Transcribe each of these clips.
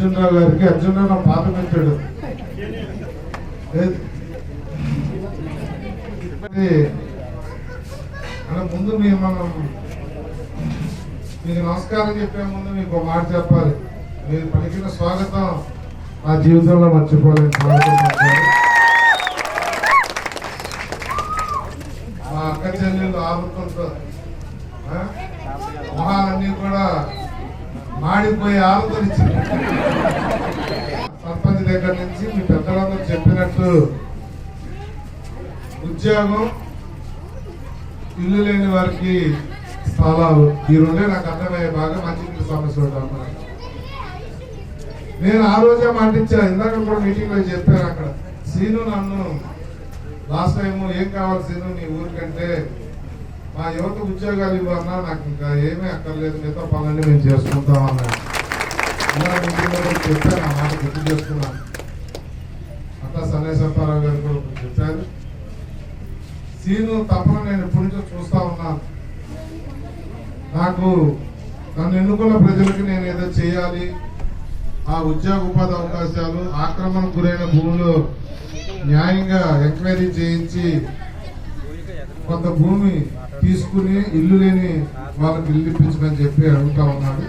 అందుకే అర్జున్ నా పాత పెట్టాడు. ముందు మీ మనం మీకు నమస్కారం చెప్పే ముందు మీకు ఒక మాట చెప్పాలి. మీరు పలికిన స్వాగతం నా జీవితంలో మర్చిపోలేని స్వాగతం మా అక్క చెల్లెళ్ళు ఆరుతుంటూ మొహాలన్నీ కూడా మాడిపోయి ఆరుతలిచ్చింది సర్పంచ్ దగ్గర నుంచి మీ పెద్దలందరూ చెప్పినట్టు ఉద్యోగం ఇల్లు లేని వారికి స్థలాలు ఈ రెండే నాకు అర్థమయ్యే బాగా మంచి సమస్య ఉంటాను నేను ఆ రోజే మాటించా ఇందాక కూడా మీటింగ్లో చెప్పాను అక్కడ. సీను నన్ను లాస్ట్ టైము ఏం కావాలి సీను నీ ఊరికంటే మా యువత ఉద్యోగాలు ఇవ్వన్నా నాకు ఇంకా ఏమీ అక్కర్లేదు మిగతా పనులన్నీ మేము చేసుకుంటాం అన్నాడు ఇలా మీటింగ్ చెప్పాను ఆ మాట గుర్తు చేసుకున్నాను. అట్లా సన్నేశ్వరరావు గారు కూడా చెప్పారు. సీను తప్పన నేను ఎప్పటి నుంచో చూస్తా ఉన్నాను. నాకు నన్ను ఎన్నుకున్న ప్రజలకి నేను ఏదో చేయాలి. ఆ ఉద్యోగ ఉపాధి అవకాశాలు ఆక్రమణ గురైన భూములు న్యాయంగా ఎంక్వైరీ చేయించి కొంత భూమి తీసుకుని ఇల్లు లేని వాళ్ళకి ఇల్లు ఇప్పించమని చెప్పి అడుగుతా ఉన్నాడు.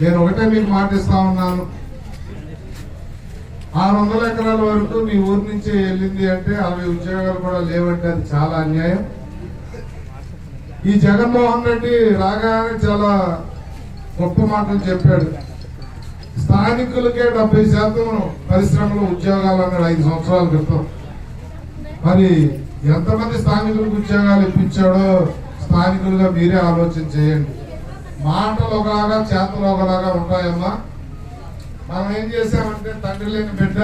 నేను ఒకటే మీకు మాటిస్తా ఉన్నాను. ఆరు వందల ఎకరాల వరకు మీ ఊరి నుంచి వెళ్ళింది అంటే అరవై ఉద్యోగాలు కూడా లేవంటే అది చాలా అన్యాయం. ఈ జగన్మోహన్ రెడ్డి రాగానే చాలా గొప్ప మాటలు చెప్పాడు. స్థానికులకే డెబ్బై శాతం పరిశ్రమలో ఉద్యోగాలు అన్నాడు ఐదు సంవత్సరాల క్రితం. మరి ఎంతమంది స్థానికులకు ఉద్యోగాలు ఇప్పించాడో స్థానికులుగా మీరే ఆలోచన చేయండి. మాటలు ఒకలాగా చేతలు ఒకలాగా ఉంటాయమ్మా. మనం ఏం చేసామంటే తండ్రి లేని బిడ్డ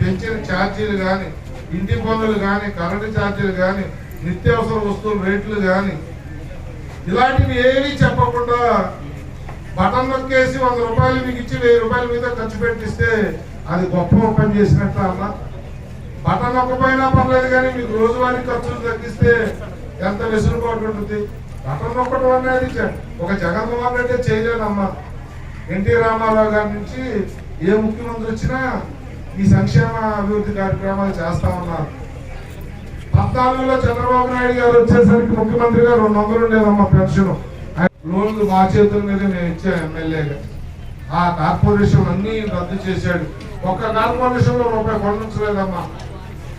పెంచిన ఛార్జీలు కానీ ఇంటి పనులు కానీ కరెంటు ఛార్జీలు కానీ నిత్యావసర వస్తువుల రేట్లు కానీ ఇలాంటివి ఏమీ చెప్పకుండా బటన్ నొక్కేసి వంద రూపాయలు మీకు ఇచ్చి వెయ్యి రూపాయల మీద ఖర్చు పెట్టిస్తే అది గొప్ప పని చేసినట్టు అన్నా బటన్ నొక్కపోయినా పర్లేదు కానీ మీకు రోజువారీ ఖర్చులు తగ్గిస్తే ఎంత వెసులుబాటు ఉంటుంది? బటన్ నొక్కడం అనేది ఒక జగన్మోహన్ రెడ్డి చేయలేదమ్మా ఎన్టీ రామారావు గారి నుంచి ఏ ముఖ్యమంత్రి వచ్చినా ఈ సంక్షేమ అభివృద్ధి కార్యక్రమాలు చేస్తా ఉన్నారు. పద్నాలుగులో చంద్రబాబు నాయుడు గారు వచ్చేసరికి ముఖ్యమంత్రిగా రెండు వందలు ఉండేదమ్మా పెన్షన్. లోన్లు మా చేతుల మీద నేను ఇచ్చా ఎమ్మెల్యేగా. ఆ కార్పొరేషన్ అన్ని రద్దు చేశాడు. ఒక్క కార్పొరేషన్లో రూపాయి పండించలేదమ్మా